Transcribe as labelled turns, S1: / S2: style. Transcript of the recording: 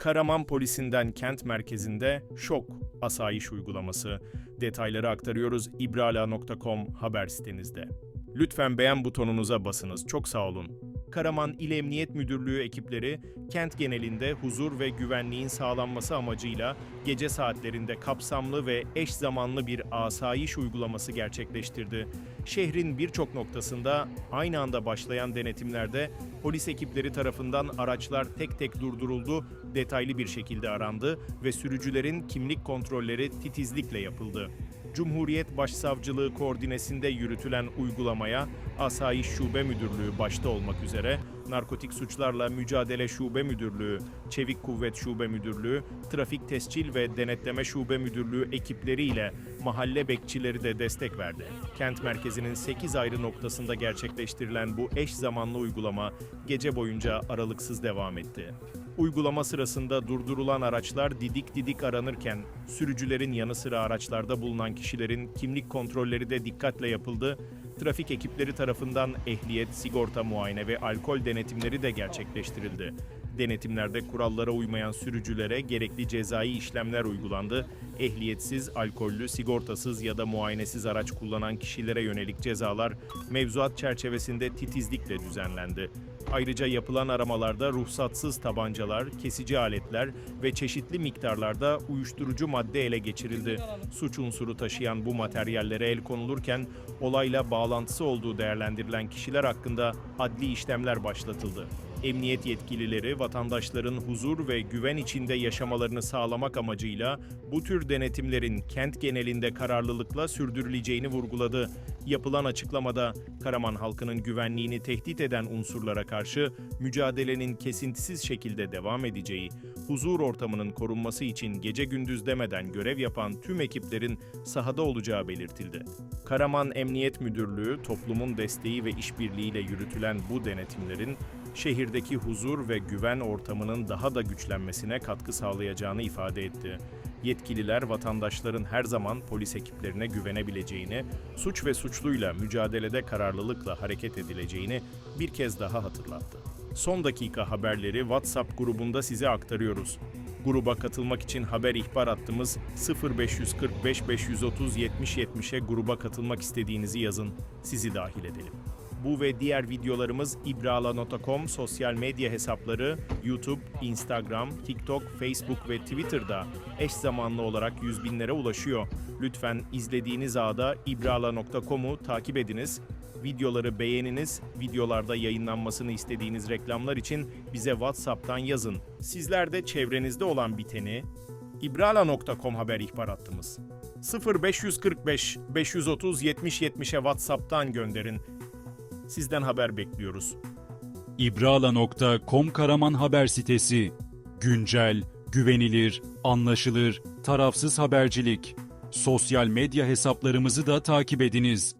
S1: Karaman polisinden kent merkezinde şok asayiş uygulaması. Detayları aktarıyoruz ibrala.com haber sitenizde. Lütfen beğen butonunuza basınız. Çok sağ olun. Karaman İl Emniyet Müdürlüğü ekipleri kent genelinde huzur ve güvenliğin sağlanması amacıyla gece saatlerinde kapsamlı ve eş zamanlı bir asayiş uygulaması gerçekleştirdi. Şehrin birçok noktasında aynı anda başlayan denetimlerde polis ekipleri tarafından araçlar tek tek durduruldu, detaylı bir şekilde arandı ve sürücülerin kimlik kontrolleri titizlikle yapıldı. Cumhuriyet Başsavcılığı koordinesinde yürütülen uygulamaya Asayiş Şube Müdürlüğü başta olmak üzere Narkotik Suçlarla Mücadele Şube Müdürlüğü, Çevik Kuvvet Şube Müdürlüğü, Trafik Tescil ve Denetleme Şube Müdürlüğü ekipleriyle mahalle bekçileri de destek verdi. Kent merkezinin 8 ayrı noktasında gerçekleştirilen bu eş zamanlı uygulama gece boyunca aralıksız devam etti. Uygulama sırasında durdurulan araçlar didik didik aranırken sürücülerin yanı sıra araçlarda bulunan kişilerin kimlik kontrolleri de dikkatle yapıldı. Trafik ekipleri tarafından ehliyet, sigorta muayene ve alkol denetimleri de gerçekleştirildi. Denetimlerde kurallara uymayan sürücülere gerekli cezai işlemler uygulandı. Ehliyetsiz, alkollü, sigortasız ya da muayenesiz araç kullanan kişilere yönelik cezalar mevzuat çerçevesinde titizlikle düzenlendi. Ayrıca yapılan aramalarda ruhsatsız tabancalar, kesici aletler ve çeşitli miktarlarda uyuşturucu madde ele geçirildi. Suç unsuru taşıyan bu materyallere el konulurken olayla bağlantısı olduğu değerlendirilen kişiler hakkında adli işlemler başlatıldı. Emniyet yetkilileri vatandaşların huzur ve güven içinde yaşamalarını sağlamak amacıyla bu tür denetimlerin kent genelinde kararlılıkla sürdürüleceğini vurguladı. Yapılan açıklamada Karaman halkının güvenliğini tehdit eden unsurlara karşı mücadelenin kesintisiz şekilde devam edeceği, huzur ortamının korunması için gece gündüz demeden görev yapan tüm ekiplerin sahada olacağı belirtildi. Karaman Emniyet Müdürlüğü toplumun desteği ve işbirliğiyle yürütülen bu denetimlerin şehirdeki huzur ve güven ortamının daha da güçlenmesine katkı sağlayacağını ifade etti. Yetkililer vatandaşların her zaman polis ekiplerine güvenebileceğini, suç ve suçluyla mücadelede kararlılıkla hareket edileceğini bir kez daha hatırlattı. Son dakika haberleri WhatsApp grubunda size aktarıyoruz. Gruba katılmak için haber ihbar hattımız 0545 530 70 70'e gruba katılmak istediğinizi yazın. Sizi dahil edelim. Bu ve diğer videolarımız ibrala.com sosyal medya hesapları YouTube, Instagram, TikTok, Facebook ve Twitter'da eş zamanlı olarak yüz binlere ulaşıyor. Lütfen izlediğiniz ağda ibrala.com'u takip ediniz. Videoları beğeniniz, videolarda yayınlanmasını istediğiniz reklamlar için bize WhatsApp'tan yazın. Sizler de çevrenizde olan biteni ibrala.com haber ihbar hattımız 0545 530 70 70'e WhatsApp'tan gönderin. Sizden haber bekliyoruz.
S2: İbrala.com Karaman haber sitesi. Güncel, güvenilir, anlaşılır, tarafsız habercilik. Sosyal medya hesaplarımızı da takip ediniz.